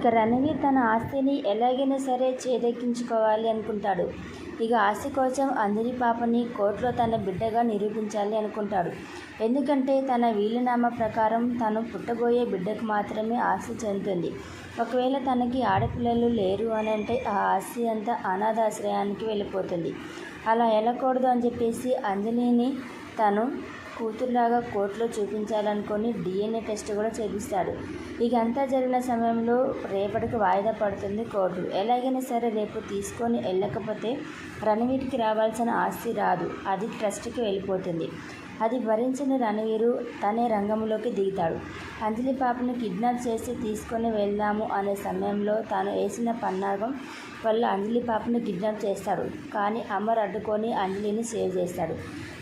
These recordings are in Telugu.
ఇక రణవీర్ తన ఆస్తిని ఎలాగైనా సరే చేదెక్కించుకోవాలి అనుకుంటాడు. ఇక ఆస్తి కోసం అంజలి పాపని కోర్టులో తన బిడ్డగా నిరూపించాలి అనుకుంటాడు. ఎందుకంటే తన వీలునామా ప్రకారం తను పుట్టబోయే బిడ్డకు మాత్రమే ఆస్తి చెందుతుంది. ఒకవేళ తనకి ఆడపిల్లలు లేరు అని అంటే ఆ ఆస్తి అంతా అనాథాశ్రయానికి వెళ్ళిపోతుంది. అలా వెళ్ళకూడదు అని చెప్పేసి అంజలిని తను కూతురులాగా కోర్టులో చూపించాలనుకొని డిఎన్ఏ టెస్ట్ కూడా చేపిస్తాడు. ఇక అంతా జరిగిన సమయంలో రేపటికి వాయిదా పడుతుంది కోర్టు. ఎలాగైనా సరే రేపు తీసుకొని వెళ్ళకపోతే రణవీర్కి రావాల్సిన ఆస్తి రాదు. అది ట్రస్ట్కి వెళ్ళిపోతుంది. అది భరించిన రణవీరు తనే రంగంలోకి దిగుతాడు. అంజలి పాపను కిడ్నాప్ చేసి తీసుకొని వెళ్దాము అనే సమయంలో తాను వేసిన పన్నాగం వల్ల అంజలి పాపను కిడ్నాప్ చేస్తాడు. కానీ అమర్ అడ్డుకొని అంజలిని సేవ్ చేస్తాడు.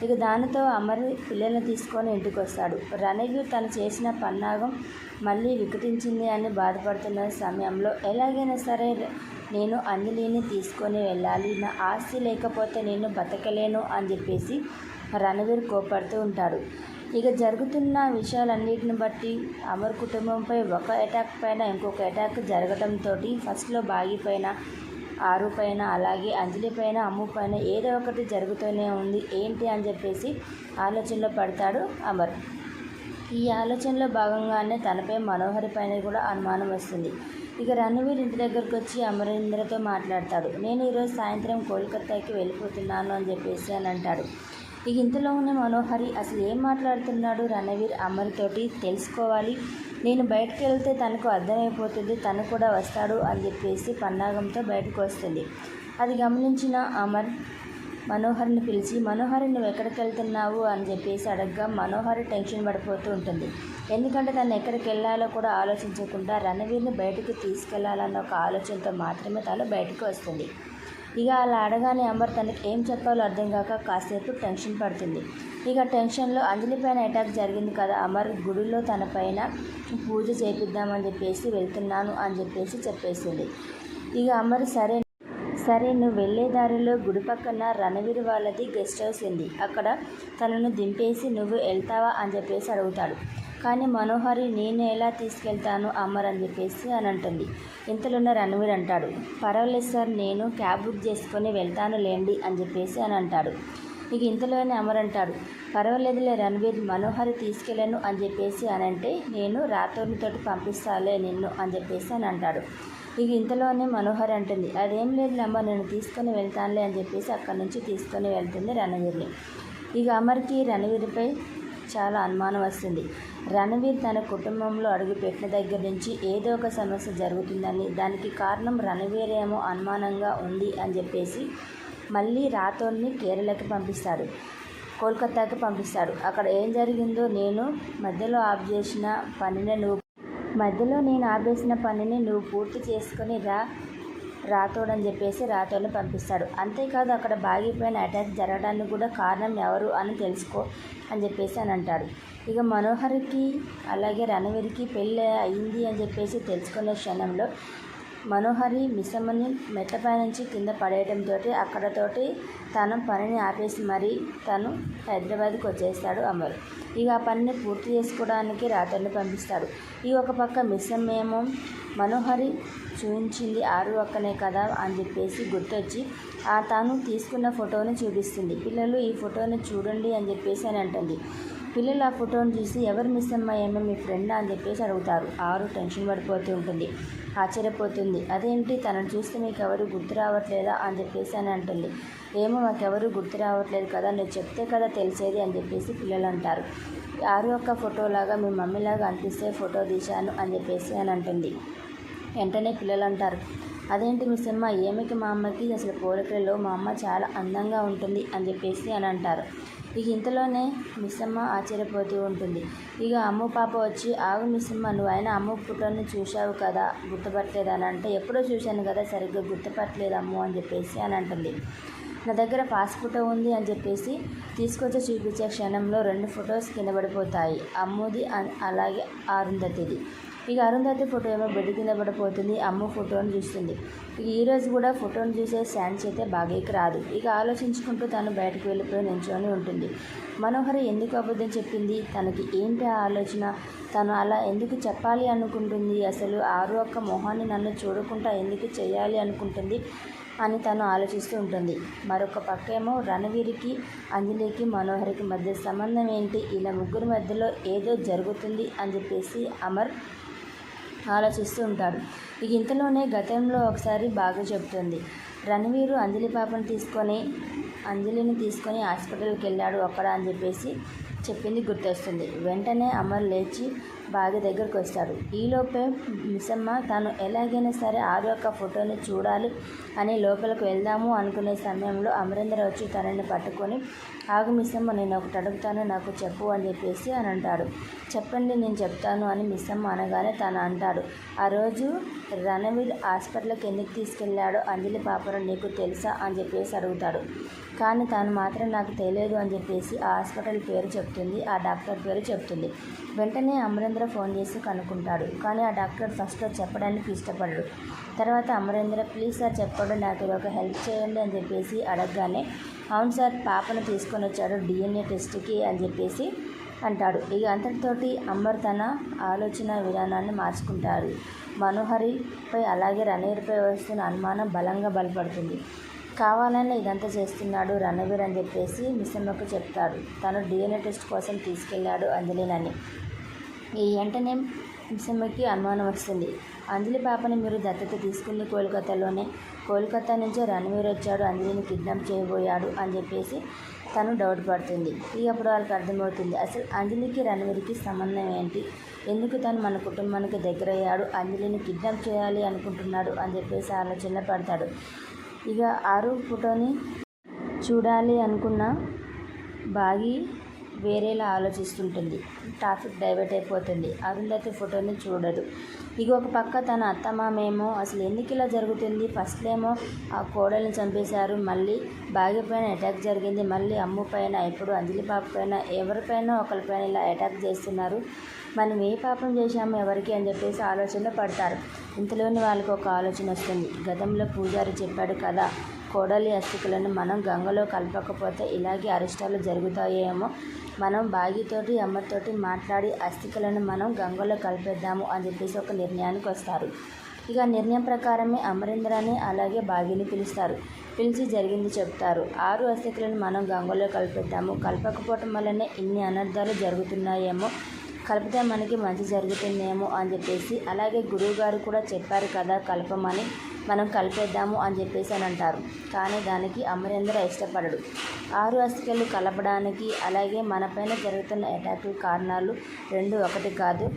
ఇక దానితో అమర్ పిల్లల్ని తీసుకొని ఇంటికి వస్తాడు రణవీర్ తను చేసిన పన్నాగం మళ్ళీ వికటించింది అని బాధపడుతున్న సమయంలో ఎలాగైనా సరే నేను అంజలిని తీసుకొని వెళ్ళాలి. నా ఆస్తి లేకపోతే నేను బతకలేను అని చెప్పేసి రణవీర్ కోపడుతూ ఉంటాడు. ఇక జరుగుతున్న విషయాలన్నిటిని బట్టి అమర్ కుటుంబంపై ఒక అటాక్ పైన ఇంకొక అటాక్ జరగడంతో ఫస్ట్లో బాగి పైన ఆరు పైన అలాగే అంజలి పైన అమ్ము పైన ఏదో ఒకటి జరుగుతూనే ఉంది. ఏంటి అని చెప్పేసి ఆలోచనలో పడతాడు అమర్. ఈ ఆలోచనలో భాగంగానే తనపై మనోహరి పైన కూడా అనుమానం వస్తుంది. ఇక రణవీర్ ఇంటి దగ్గరకు వచ్చి అమరేంద్రతో మాట్లాడతాడు. నేను ఈరోజు సాయంత్రం కోల్కతాకి వెళ్ళిపోతున్నాను అని చెప్పేసి అని అంటాడు. ఇక ఇంతలో ఉన్న మనోహరి అసలు ఏం మాట్లాడుతున్నాడు రణవీర్ అమర్తోటి తెలుసుకోవాలి. నేను బయటకు వెళ్తే తనకు అర్థమైపోతుంది తను కూడా వస్తాడు అని చెప్పేసి పన్నాగంతో బయటకు వస్తుంది. అది గమనించిన అమర్ మనోహర్ని పిలిచి మనోహరి నువ్వు ఎక్కడికి వెళ్తున్నావు? అని చెప్పేసి అడగగా మనోహరి టెన్షన్ పడిపోతూ ఉంటుంది. ఎందుకంటే తను ఎక్కడికి వెళ్ళాలో కూడా ఆలోచించకుండా రణవీర్ని బయటకు తీసుకెళ్ళాలన్న ఒక ఆలోచనతో మాత్రమే తను బయటకు వస్తుంది. ఇక అలా అడగానే అంబర్ తనకి ఏం చెప్పాలో అర్థం కాక కాసేపు టెన్షన్ పడుతుంది. ఇక టెన్షన్లో అంజలి పైన అటాక్ జరిగింది కదా అమర్ గుడిలో తన పైన పూజ చేపిద్దామని చెప్పేసి వెళ్తున్నాను అని చెప్పేసి చెప్పేసింది. ఇక అమర్ సరే సరే నువ్వు వెళ్ళే దారిలో గుడి పక్కన రణవీర్ వాళ్ళది గెస్ట్ హౌస్ ఉంది. అక్కడ తనను దింపేసి నువ్వు వెళ్తావా అని చెప్పేసి అడుగుతాడు. కానీ మనోహరి నేను ఎలా తీసుకెళ్తాను అమర్ అని చెప్పేసి అని అంటుంది. ఇంతలోనే రణవీర్ అంటాడు పర్వాలేదు సార్ నేను క్యాబ్ బుక్ చేసుకొని వెళ్తాను లేండి అని చెప్పేసి అని అంటాడు. ఇక ఇంతలోనే అమర్ అంటాడు పర్వాలేదులే రణవీర్ మనోహరి తీసుకెళ్ళను అని చెప్పేసి అని అంటే నేను రాతోనితోటి పంపిస్తాలే నిన్ను అని చెప్పేసి అని అంటాడు. ఇక ఇంతలోనే మనోహర్ అంటుంది అదేం లేదు అమ్మ నేను తీసుకొని వెళ్తానులే అని చెప్పేసి అక్కడి నుంచి తీసుకొని వెళ్తుంది రణవీర్ని. ఇక అమర్కి రణవీర్పై చాలా అనుమానం వస్తుంది. రణవీర్ తన కుటుంబంలో అడుగుపెట్టిన దగ్గర నుంచి ఏదో ఒక సమస్య జరుగుతుందని దానికి కారణం రణవీర్ ఏమో అనుమానంగా ఉంది అని చెప్పేసి మళ్ళీ రాతోని కేరళకి పంపిస్తాడు. కోల్కతాకి పంపిస్తాడు. అక్కడ ఏం జరిగిందో నేను మధ్యలో ఆఫ్ చేసిన పనిని నువ్వు మధ్యలో నేను ఆపేసిన పనిని నువ్వు పూర్తి చేసుకొని రా. రాతోడని చెప్పేసి రాతోని పంపిస్తాడు. అంతేకాదు అక్కడ బాగిపోయిన అటాక్ జరగడానికి కూడా కారణం ఎవరు అని తెలుసుకో అని చెప్పేసి అని అంటాడు. ఇక మనోహర్కి అలాగే రణవీర్కి పెళ్ళి అయింది అని చెప్పేసి తెలుసుకునే క్షణంలో మనోహరి మిస్సమ్మని మెట్టపై నుంచి కింద పడేయడంతో అక్కడతోటి తను పనిని ఆపేసి మరీ తను హైదరాబాద్కి వచ్చేస్తాడు అమర్. ఇక ఆ పనిని పూర్తి చేసుకోవడానికి రాత్రిని పంపిస్తాడు. ఈ ఒక పక్క మిస్సమ్మ మనోహరి చూపించింది ఆరు ఒక్కనే కదా అని చెప్పేసి గుర్తొచ్చి ఆ తాను తీసుకున్న ఫోటోని చూపిస్తుంది. పిల్లలు ఈ ఫోటోని చూడండి అని చెప్పేసి అని అంటుంది. పిల్లలు ఆ ఫోటోని చూసి ఎవరు మిస్ అమ్మాయేమో మీ ఫ్రెండ్ అని చెప్పేసి అడుగుతారు. ఆరు టెన్షన్ పడిపోతూ ఉంటుంది. ఆశ్చర్యపోతుంది. అదేంటి? తనను చూస్తే మీకు ఎవరు గుర్తు రావట్లేదా? అని చెప్పేసి అని అంటుంది. ఏమో మాకెవరు గుర్తు రావట్లేదు కదా నువ్వు చెప్తే కదా తెలిసేది అని చెప్పేసి పిల్లలు అంటారు. ఆరు ఒక్క ఫోటోలాగా మీ మమ్మీలాగా అనిపిస్తే ఫోటో తీశాను అని చెప్పేసి అని అంటుంది. వెంటనే పిల్లలు అంటారు. అదేంటి మీ సినిమా? ఏమికి మా అమ్మకి? అసలు పోలికలలో మా అమ్మ చాలా అందంగా ఉంటుంది అని చెప్పేసి అని అంటారు. ఇక ఇంతలోనే మిస్సమ్మ ఆశ్చర్యపోతూ ఉంటుంది. ఇక అమ్ము పాప వచ్చి ఆగు మిస్సమ్మ నువ్వు అయినా అమ్ము ఫోటోని చూశావు కదా? గుర్తుపట్టలేదు? అని అంటే ఎప్పుడో చూశాను కదా సరిగ్గా గుర్తుపట్టలేదమ్ము అని చెప్పేసి అని అంటుంది. నా దగ్గర పాస్ ఫోటో ఉంది అని చెప్పేసి తీసుకొచ్చి చూపించే క్షణంలో రెండు ఫొటోస్ కింద పడిపోతాయి. అమ్ముది అలాగే ఆరుంధతిది. ఇక అరుంధతి ఫోటో ఏమో బెడ్ కింద పడిపోతుంది అమ్మ ఫోటోని చూస్తుంది. ఇక ఈరోజు కూడా ఫోటోని చూసే శాన్స్ అయితే బాగేకి రాదు. ఇక ఆలోచించుకుంటూ తను బయటకు వెళ్ళిపోయి నించొని ఉంటుంది. మనోహరి ఎందుకు అబద్ధం చెప్పింది? తనకి ఏంటి ఆ ఆలోచన? తను అలా ఎందుకు చెప్పాలి అనుకుంటుంది? అసలు ఆరు ఒక్క మొహాన్ని నన్ను చూడకుండా ఎందుకు చేయాలి అనుకుంటుంది అని తను ఆలోచిస్తూ ఉంటుంది. మరొక పక్కేమో రణవీరికి అంజలికి మనోహరికి మధ్య సంబంధం ఏంటి? ఇలా ముగ్గురి మధ్యలో ఏదో జరుగుతుంది అని చెప్పేసి అమర్ ఆలోచిస్తూ ఉంటాడు ఇక ఇంతలోనే గతంలో ఒకసారి బాగా చెప్తుంది రణవీరు అంజలి పాపను తీసుకొని అంజలిని తీసుకొని హాస్పిటల్కి వెళ్ళాడు అక్కడ అని చెప్పేసి చెప్పింది గుర్తొస్తుంది. వెంటనే అమర్ లేచి బాగా దగ్గరకు వస్తాడు. ఈలోపే మిసమ్మ తాను ఎలాగైనా సరే ఆరు యొక్క ఫోటోని చూడాలి అని లోపలికి వెళ్దాము అనుకునే సమయంలో అమరేంద్ర వచ్చి తనని పట్టుకొని ఆగు మిస్సమ్మ నేను ఒకటి అడుగుతాను నాకు చెప్పు అని చెప్పేసి అని అంటాడు. చెప్పండి నేను చెప్తాను అని మిస్సమ్మ అనగానే తను అంటాడు. ఆ రోజు రణవీర్ హాస్పిటల్కి ఎందుకు తీసుకెళ్ళాడో? అంజలి పాపను నీకు తెలుసా? అని చెప్పేసి అడుగుతాడు. కానీ తాను మాత్రం నాకు తెలియదు అని చెప్పేసి ఆ హాస్పిటల్ పేరు చెప్తుంది ఆ డాక్టర్ పేరు చెప్తుంది. వెంటనే అమరేంద్ర ఫోన్ చేసి కనుక్కుంటాడు. కానీ ఆ డాక్టర్ ఫస్ట్లో చెప్పడానికి ఇష్టపడడు. తర్వాత అమరేంద్ర ప్లీజ్ సార్ చెప్పడం నాకు ఇది ఒక హెల్ప్ చేయండి అని చెప్పేసి అడగగానే అవును సార్ పాపను తీసుకొని వచ్చాడు డిఎన్ఏ టెస్ట్కి అని చెప్పేసి అంటాడు. ఇక అంతటితోటి అంబర్ తన ఆలోచన విధానాన్ని మార్చుకుంటారు మనోహరిపై అలాగే రణవీర్పై వస్తున్న అనుమానం బలంగా బలపడుతుంది. కావాలని ఇదంతా చేస్తున్నాడు రణవీర్ అని చెప్పేసి మిస్సమ్మకు చెప్తాడు. తను డిఎన్ఏ టెస్ట్ కోసం తీసుకెళ్ళాడు అంజలినని ఈ వెంటనే మిస్సమ్మకి అనుమానం వస్తుంది. అంజలి పాపని మీరు దత్తత తీసుకుంది కోల్కతాలోనే. కోల్కతా నుంచే రణవీర్ వచ్చాడు. అంజలిని కిడ్నాప్ చేయబోయాడు అని చెప్పేసి తను డౌట్ పడుతుంది. ఇక అప్పుడు వాళ్ళకి అర్థమవుతుంది. అసలు అంజలికి రణవీర్కి సంబంధం ఏంటి? ఎందుకు తను మన కుటుంబానికి దగ్గరయ్యాడు? అంజలిని కిడ్నాప్ చేయాలి అనుకుంటున్నాడు అని చెప్పేసి ఆలోచనలో పడతాడు. ఇక ఆరు ఫోటోని చూడాలి అనుకున్న బాగి వేరేలా ఆలోచిస్తుంటుంది. ట్రాఫిక్ డైవర్ట్ అయిపోతుంది. అరుంధతి ఫోటోని చూడదు ఇక ఒక పక్క తన అత్తమామేమో అసలు ఎందుకు ఇలా జరుగుతుంది? ఫస్ట్లేమో ఆ కోడల్ని చంపేశారు. మళ్ళీ బాగి పైన అటాక్ జరిగింది. మళ్ళీ అమ్ము పైన ఇప్పుడు అంజలి పాప పైన ఎవరిపైన ఒకరిపైన ఇలా అటాక్ చేస్తున్నారు. మనం ఏ పాపం చేశాము ఎవరికి? అని చెప్పేసి ఆలోచనలో పడతారు. ఇంతలోని వాళ్ళకి ఒక ఆలోచన వస్తుంది. గతంలో పూజారి చెప్పాడు కదా కోడలి అస్థికలను మనం గంగలో కలపకపోతే ఇలాగే అరిష్టాలు జరుగుతాయేమో. మనం బాగితోటి అమ్మతోటి మాట్లాడి అస్థికలను మనం గంగలో కలిపేద్దాము అని చెప్పేసి ఒక నిర్ణయానికి వస్తారు. ఇక నిర్ణయం ప్రకారమే అమరేంద్రని అలాగే బాగిని పిలుస్తారు. పిలిచి జరిగింది చెప్తారు. ఆరు అస్థికలను మనం గంగలో కలిపేద్దాము. కలపకపోవటం వల్లనే ఇన్ని అనర్థాలు జరుగుతున్నాయేమో. కలిపితే మనకి మంచి జరుగుతుందేమో అని చెప్పేసి అలాగే గురువుగారు కూడా చెప్పారు కదా కలపమని మనం కలిపేద్దాము అని చెప్పేసి అని అంటారు. కానీ దానికి అమరేంద్ర ఇష్టపడడు. ఆరు అస్థికలు కలపడానికి అలాగే మనపైన జరుగుతున్న అటాకుల కారణాలు రెండు ఒకటి కాదు.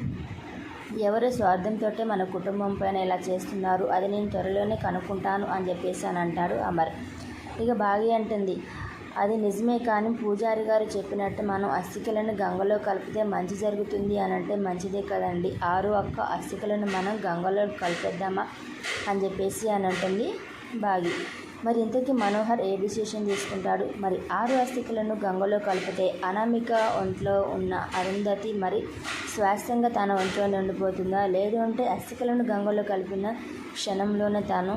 ఎవరు స్వార్థంతో మన కుటుంబం పైన ఇలా చేస్తున్నారు అది నేను త్వరలోనే కనుక్కుంటాను అని చెప్పేసి అని అంటాడు అమర్. ఇక బాగి అంటుంది అది నిజమే కానీ పూజారి గారు చెప్పినట్టు మనం అస్థికలను గంగలో కలిపితే మంచి జరుగుతుంది అని అంటే మంచిదే కదండి. ఆరు అక్క అస్థికలను మనం గంగలో కలిపేద్దామా అని చెప్పేసి అని అంటుంది బాగి. మరి ఇంతకీ మనోహర్ ఏ డిసిషన్ తీసుకుంటాడు? మరి ఆరు అస్థికలను గంగలో కలిపితే అనామిక ఒంట్లో ఉన్న అరుంధతి మరి స్వాస్థ్యంగా తన ఒంట్లోనే ఉండిపోతుందా లేదు అంటే అస్థికలను గంగలో కలిపిన క్షణంలోనే తాను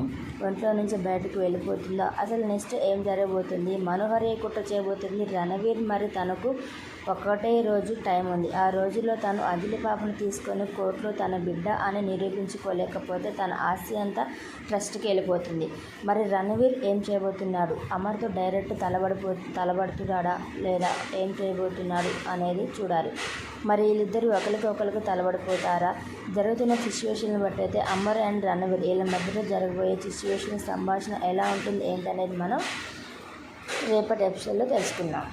ఒంట్లో నుంచి బయటకు వెళ్ళిపోతుందా? అసలు నెక్స్ట్ ఏం జరగబోతుంది? మనోహర్ ఏ కుట్ర చేయబోతుంది? రణవీర్ మరి తనకు ఒకటే రోజు టైం ఉంది. ఆ రోజులో తను అదిలి పాపను తీసుకొని కోర్టులో తన బిడ్డ అని నిరూపించుకోలేకపోతే తన ఆస్తి అంతా ట్రస్ట్కి వెళ్ళిపోతుంది. మరి రణవీర్ ఏం చేయబోతున్నాడు? అమర్తో డైరెక్ట్ తలబడిపో తలబడుతున్నాడా? లేదా ఏం చేయబోతున్నాడు అనేది చూడాలి. మరి వీళ్ళిద్దరూ ఒకరికి ఒకరికి తలబడిపోతారా? జరుగుతున్న సిచ్యువేషన్ బట్టి అయితే అమర్ అండ్ రణవీర్ వీళ్ళ మధ్యలో జరగబోయే సిచ్యువేషన్ సంభాషణ ఎలా ఉంటుంది ఏంటనేది మనం రేపటి ఎపిసోడ్లో తెలుసుకుందాం.